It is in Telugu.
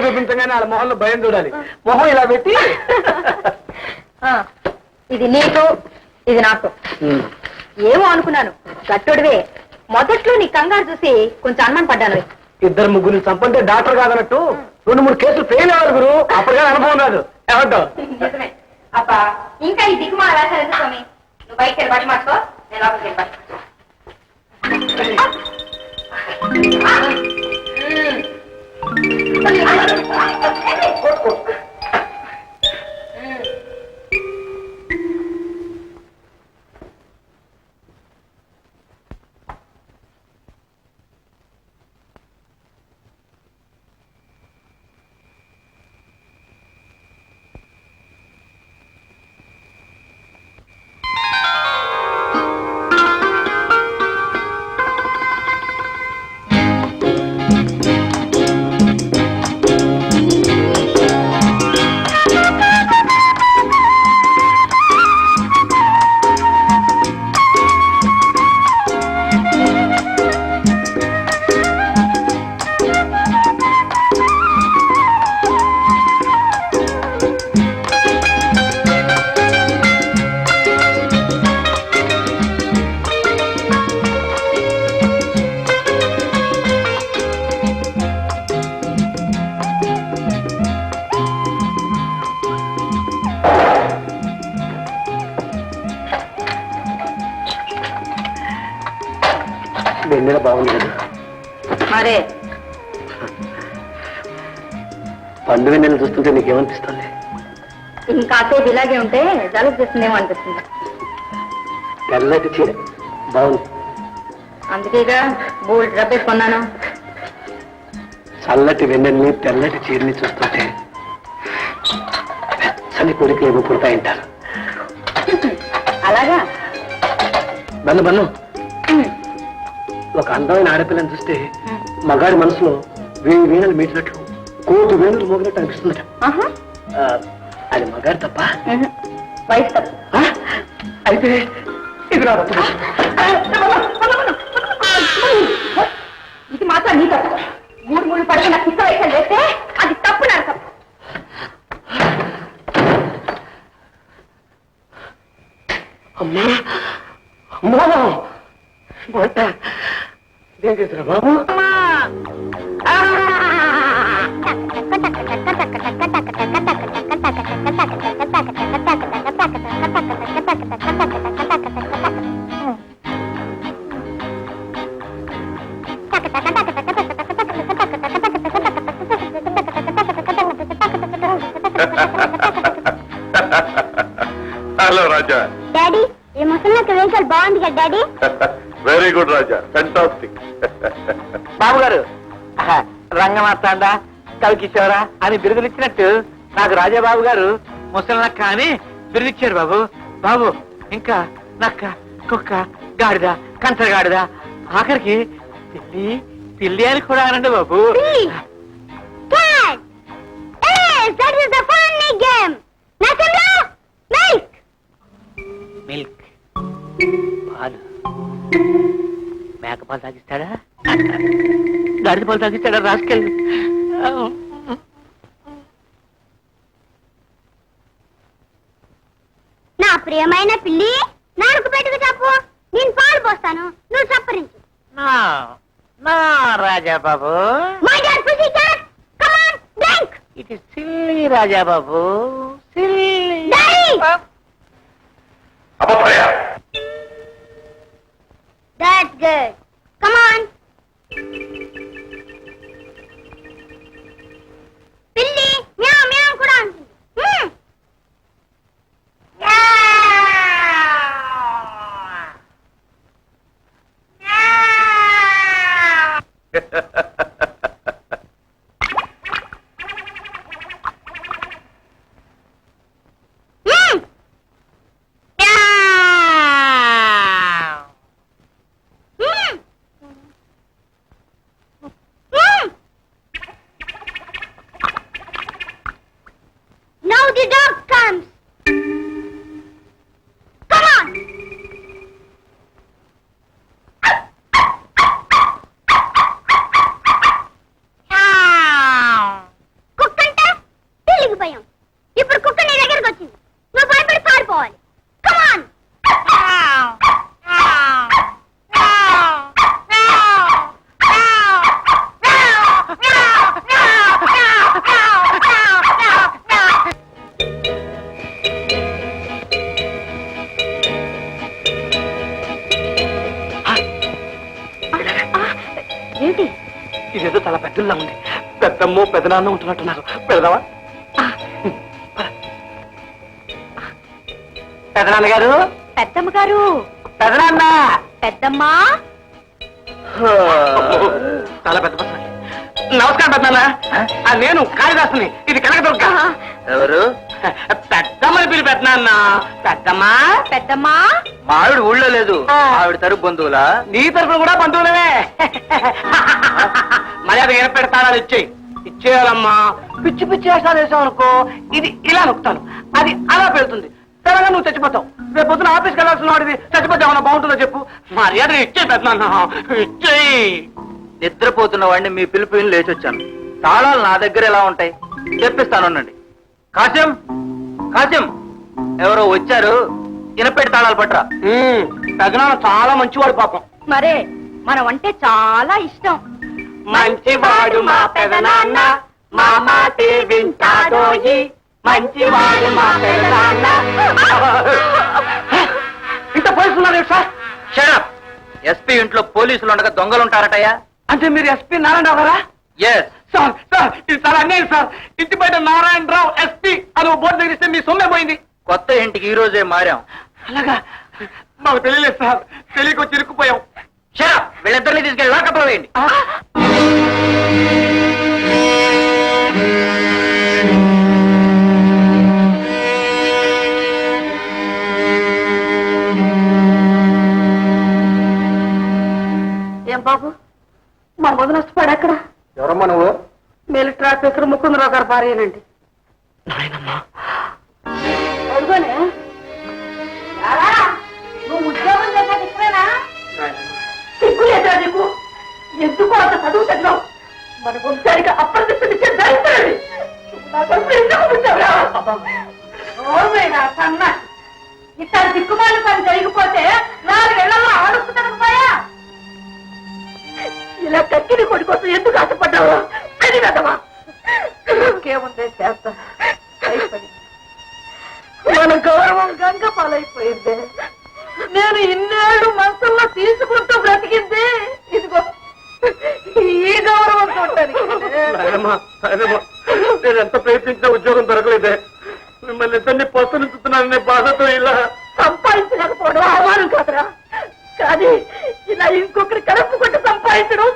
చేతులు చూపించగానే వాళ్ళ మొహంలో భయం చూడాలి. మొహం ఇలా పెట్టి. ఇది నీకు ఇది నాకు. ఏమో అనుకున్నాను. గట్టుడివే. మొదట్లో నీ కంగారు చూసి కొంచెం అనుమాన పడ్డాను. ఇద్దరు ముగ్గురు చంపంటే డాక్టర్ కాదన్నట్టు. రెండు మూడు కేసులు ఫెయిల్ అవ్వాలి గురు. అప్పటిగా అనుభవం రాదు. ఏమంటావు? అబ్బా ఇంకా ఈ దిగుమా స్వామి? నువ్వు బయట బట్టి మార్చుకో నేను లోపలికి ¡Ay, ay, ay! వెన్నెల బాగుంది కదా మరే. పండు వెన్నెల చూస్తుంటే నీకేమనిపిస్తుంది? ఇంకాసేపు ఇలాగే ఉంటే జలుబు చేస్తుందేమో అనిపిస్తుంది. తెల్లటి చీర. బాగుంది. అందుకేగా బోల్డ్ రబ్బేసుకున్నాను చల్లటి వెన్నెల్ని తెల్లటి చీరని చూస్తుంటే వెచ్చని కొడుకు ఏమో పుడతాయంటారు. అలాగా? బన్ను బన్ను. ఒక అందమైన ఆడపిల్లని చూస్తే మగాడి మనసులో వేయి వీణలు మీటినట్లు కోటి వేణులు మోగినట్టు అనిపిస్తుందట. ఆ, అది మగాడు తప్ప. వయసు తప్పు. ఆ? అయితే ఇది నా తప్పు. ఇది మాత్రం నీ తప్పు మూడు మూడు పడుకున్న కిస్త వయసు వేస్తే అది తప్పు నా తప్పు అమ్మా అమ్మా వంట ఏం చేసిన బాబు హలో రాజా డాడీ ఈ ముసలికి వెహికల్ బాగుంది కదా daddy very good Raja fantastic బాబు గారు రంగమార్తాండ కవికిషోరా అని బిరుదులు ఇచ్చినట్టు నాకు రాజాబాబు గారు ముసలనక్క అని బిరుదిచ్చారు బాబు. బాబు ఇంకా నక్క కుక్క గాడిద కంచగాడిద ఆఖరికి పిల్లి పిల్లి అని కూడా అనండి బాబు. మేక పాలు తాగిస్తాడా? గాడిద పాలు తాగిస్తాడా? రాసుకెళ్ళి. నా ప్రియమైన పిల్లి నాలుగు పెట్టుకు చెప్పు నేను పాలు పోస్తాను. నువ్వు సప్పరించు నా నా రాజా బాబు my dear pussy cat come on drink it is silly Raja Babu silly daddy అపప్రయ దట్స్ గుడ్ కమ్ ఆన్ ఏంటి? ఇదేదో చాలా పెద్దలా ఉంది. పెద్దమ్మో పెద్దనాన్న ఉంటున్నట్టున్నారు. పెడదావా? పెదనాన్న గారు పెద్దమ్మ గారు పెదనాన్న! పెద్దమ్మా. చాలా పెద్ద పెద్దనాన్న ఆ, నేను కాళిదాసుని. ఇది కనకదుర్గ. ఎవరు? పెద్దమ్మని పిలి పెద్దనాన్న పెద్దమ్మా? పెద్దమ్మా? మా ఆవిడ ఊళ్ళో లేదు. ఆవిడ తరపు బంధువులా? నీ తరపున కూడా బంధువులమే మర్యాద ఏర్పెడతాడాలు ఇచ్చేయి. ఇచ్చేయాలమ్మా. పిచ్చి పిచ్చి వేషాలు వేసావు అనుకో ఇది ఇలా నొక్కుతాను. అది అలా పెడుతుంది. తెలంగా నువ్వు చచ్చిపోతావు. రేపు పొద్దున ఆఫీస్కి వెళ్ళాల్సిన వాడివి చచ్చిపోతే ఏమన్నా బాగుంటుందో చెప్పు. మర్యాద ఇచ్చే పెద్దనాన్న. ఇచ్చేయి. నిద్రపోతున్న వాడిని మీ పిలుపు విని లేచి వచ్చాను తాళాలు నా దగ్గర ఎలా ఉంటాయి? తెప్పిస్తానుండండి కాసిం కాసిం ఎవరో వచ్చారు. ఇనపెట్టి తాళాలు పట్టరా. పెద్దనాన్న చాలా మంచివాడు పాపం. మరే మనం అంటే చాలా ఇష్టం. మంచివాడు మా పెదనాన్న మా మాటే వింటాడోయి మంచివాడు మా పెదనాన్న. ఇంత పోలీసున్నారు సార్? షడప్ ఎస్పీ ఇంట్లో పోలీసులు ఉండగా దొంగలు ఉంటారటయ్యా? అంటే మీరు ఎస్పీ నారాయణరావు గారా? ఎస్ సార్ సార్ ఇది చాలా అన్యాయం సార్. ఇంటి బయట నారాయణరావు ఎస్పీ అని బోర్డు తగిలిస్తే మీ సొమ్మే పోయింది. కొత్త ఇంటికి ఈ రోజే మారాం. అలాగా? మాకు తెలియలేదు సార్. తెలియక వచ్చి ఇరుక్కుపోయాం. షడప్ వీళ్ళిద్దరిని తీసుకెళ్ళి లాకప్లో వేయండి. ఏం బాబు? మా మొదలు నష్టపడి అక్కడ. ఎవరమ్మా నువ్వు? మిలిటరీ ఆఫీసర్ ముకుందరావు గారు భార్యనండి. నాయనమ్మా నువ్వు ఉద్యోగం చేసేది ఇక్కడేనా? సిగ్గు లేదా నీకు? ఎందుకు అంత చదువు చదివావు? మన వంశానికి ఇతర దిక్కుమాలి పని జరిగిపోతే నాలుగేళ్ళలో ఇంకేముందే చేస్తా. మన గౌరవం గంగ పాలైపోయింది నేను ఇన్నేళ్ళు మనసుల్లో తీసుకుంటూ బ్రతికింది. ఇదిగో ఈ గౌరవం నేను ఎంత ప్రయత్నించినా ఉద్యోగం దొరకలేదే. మిమ్మల్ని ఇద్దరిని ప్రశ్నిస్తున్నాననే బాధతో ఇలా సంపాదించలేకపోవడం అవమానం కాదురా. కానీ ఇలా ఇంకొకరి కడుపు కొట్టి సంపాదించడం